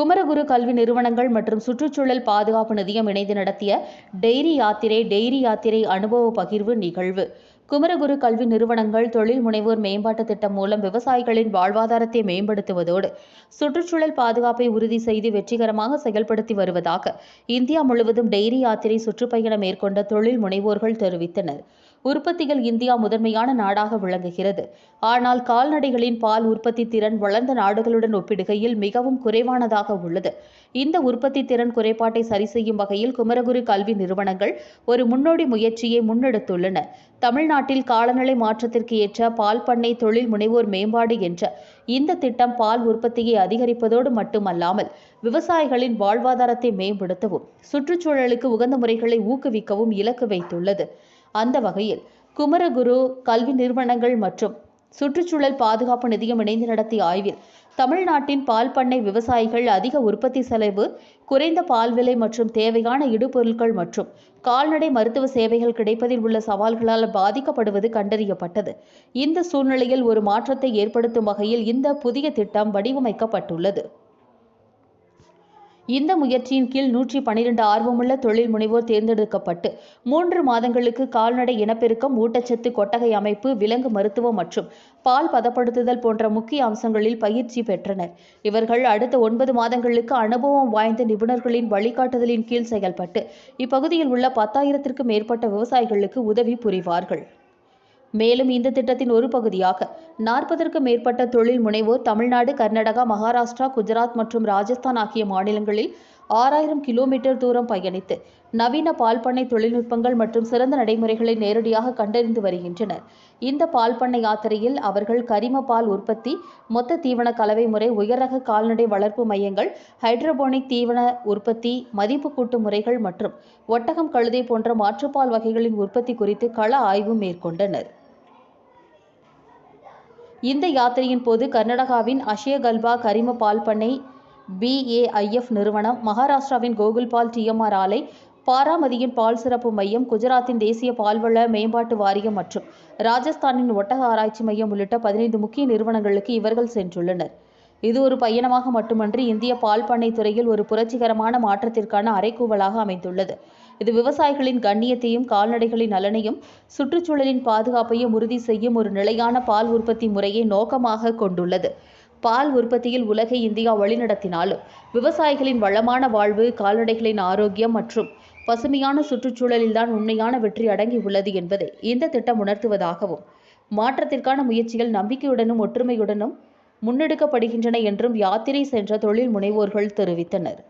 குமரகுரு கல்வி நிறுவனங்கள் மற்றும் சுற்றுச்சூழல் பாதுகாப்பு நிதியம் இணைந்து நடத்திய டெய்ரி யாத்திரை டெய்ரி யாத்திரை அனுபவ பகிர்வு நிகழ்வு. குமரகுரு கல்வி நிறுவனங்கள் தொழில் முனைவோர் மேம்பாட்டு திட்டம் மூலம் விவசாயிகளின் வாழ்வாதாரத்தை மேம்படுத்துவதோடு சுற்றுச்சூழல் பாதுகாப்பை உறுதி செய்து வெற்றிகரமாக செயல்படுத்தி வருவதாக இந்தியா முழுவதும் டெய்ரி யாத்திரை சுற்றுப்பயணம் மேற்கொண்ட தொழில் முனைவோர்கள் தெரிவித்தனர். உற்பத்தியில் இந்தியா முதன்மையான நாடாக விளங்குகிறது. ஆனால் கால்நடைகளின் பால் உற்பத்தி திறன் வளர்ந்த நாடுகளுடன் ஒப்பிடுகையில் மிகவும் குறைவானதாக உள்ளது. இந்த உற்பத்தி திறன் குறைபாட்டை சரி செய்யும் வகையில் குமரகுரு கல்வி நிறுவனங்கள் ஒரு முன்னோடி முயற்சியை முன்னெடுத்துள்ளன. தமிழ்நாட்டில் காலநிலை மாற்றத்திற்கு ஏற்ற பால் பண்ணை தொழில் முனைவோர் மேம்பாடு என்ற இந்த திட்டம் பால் உற்பத்தியை அதிகரிப்பதோடு மட்டுமல்லாமல் விவசாயிகளின் வாழ்வாதாரத்தை மேம்படுத்தவும் சுற்றுச்சூழலுக்கு உகந்த முறைகளை ஊக்குவிக்கவும் இலக்கு வைத்துள்ளது. அந்த வகையில் குமரகுரு கல்வி நிறுவனங்கள் மற்றும் சுற்றுச்சூழல் பாதுகாப்பு நிதியம் இணைந்து நடத்திய ஆய்வில் தமிழ்நாட்டின் பால் பண்ணை விவசாயிகள் அதிக உற்பத்தி செலவு குறைந்த பால் விலை மற்றும் தேவையான இடுபொருட்கள் மற்றும் கால்நடை மருத்துவ சேவைகள் கிடைப்பதில் உள்ள சவால்களால் பாதிக்கப்படுவது கண்டறியப்பட்டது. இந்த சூழ்நிலையில் ஒரு மாற்றத்தை ஏற்படுத்தும் வகையில் இந்த புதிய திட்டம் வடிவமைக்கப்பட்டுள்ளது. இந்த முயற்சியின் கீழ் நூற்றி பனிரெண்டு ஆர்வமுள்ள தொழில் முனைவோர் தேர்ந்தெடுக்கப்பட்டு மூன்று மாதங்களுக்கு கால்நடை இனப்பெருக்கம் ஊட்டச்சத்து கொட்டகை அமைப்பு விலங்கு மருத்துவம் மற்றும் பால் பதப்படுத்துதல் போன்ற முக்கிய அம்சங்களில் பயிற்சி பெற்றனர். இவர்கள் அடுத்த ஒன்பது மாதங்களுக்கு அனுபவம் வாய்ந்த நிபுணர்களின் வழிகாட்டுதலின் கீழ் செயல்பட்டு இப்பகுதியில் உள்ள பத்தாயிரத்திற்கும் மேற்பட்ட விவசாயிகளுக்கு உதவி புரிவார்கள். மேலும் இந்த திட்டத்தின் ஒரு பகுதியாக நாற்பதற்கும் மேற்பட்ட தொழில் முனைவோர் தமிழ்நாடு கர்நாடகா மகாராஷ்டிரா குஜராத் மற்றும் ராஜஸ்தான் ஆகிய மாநிலங்களில் ஆறாயிரம் கிலோமீட்டர் தூரம் பயணித்து நவீன பால் பண்ணை தொழில்நுட்பங்கள் மற்றும் சிறந்த நடைமுறைகளை நேரடியாக கண்டறிந்து வருகின்றனர். இந்த பால் பண்ணை யாத்திரையில் அவர்கள் கரிம பால் உற்பத்தி மொத்த தீவன கலவை முறை உயர்ரக கால்நடை வளர்ப்பு மையங்கள் ஹைட்ரோபோனிக் தீவன உற்பத்தி மதிப்பு கூட்டு முறைகள் மற்றும் ஒட்டகம் கழுதை போன்ற மாற்றுப்பால் வகைகளின் உற்பத்தி குறித்து கள ஆய்வு மேற்கொண்டனர். இந்த யாத்திரையின் போது கர்நாடகாவின் அஷயகல்பா கரிம பால் பண்ணை பிஏஐஎஃப் நிறுவனம் மகாராஷ்டிராவின் கோகுல்பால் டிஎம்ஆர் ஆலை பாராமதியின் பால் சிறப்பு மையம் குஜராத்தின் தேசிய பால்வள மேம்பாட்டு வாரியம் மற்றும் ராஜஸ்தானின் ஒட்டக ஆராய்ச்சி மையம் உள்ளிட்ட பதினைந்து முக்கிய நிறுவனங்களுக்கு இவர்கள் சென்றுள்ளனர். இது ஒரு பயணமாக மட்டுமன்றி இந்திய பால் பண்ணை துறையில் ஒரு புரட்சிகரமான மாற்றத்திற்கான அறைகூவலாக அமைந்துள்ளது. இது விவசாயிகளின் கண்ணியத்தையும் கால்நடைகளின் நலனையும் சுற்றுச்சூழலின் பாதுகாப்பையும் உறுதி செய்யும் ஒரு நிலையான பால் உற்பத்தி முறையை நோக்கமாக கொண்டுள்ளது. பால் உற்பத்தியில் உலகை இந்தியா வழிநடத்தினாலும் விவசாயிகளின் வளமான வாழ்வு கால்நடைகளின் ஆரோக்கியம் மற்றும் பசுமையான சுற்றுச்சூழலில்தான் உண்மையான வெற்றி அடங்கி உள்ளது என்பதை இந்த திட்டம் உணர்த்துவதாகவும் மாற்றத்திற்கான முயற்சிகள் நம்பிக்கையுடனும் ஒற்றுமையுடனும் முன்னெடுக்கப்படுகின்றன என்றும் யாத்திரை சென்ற தொழில் முனைவோர்கள் தெரிவித்தனர்.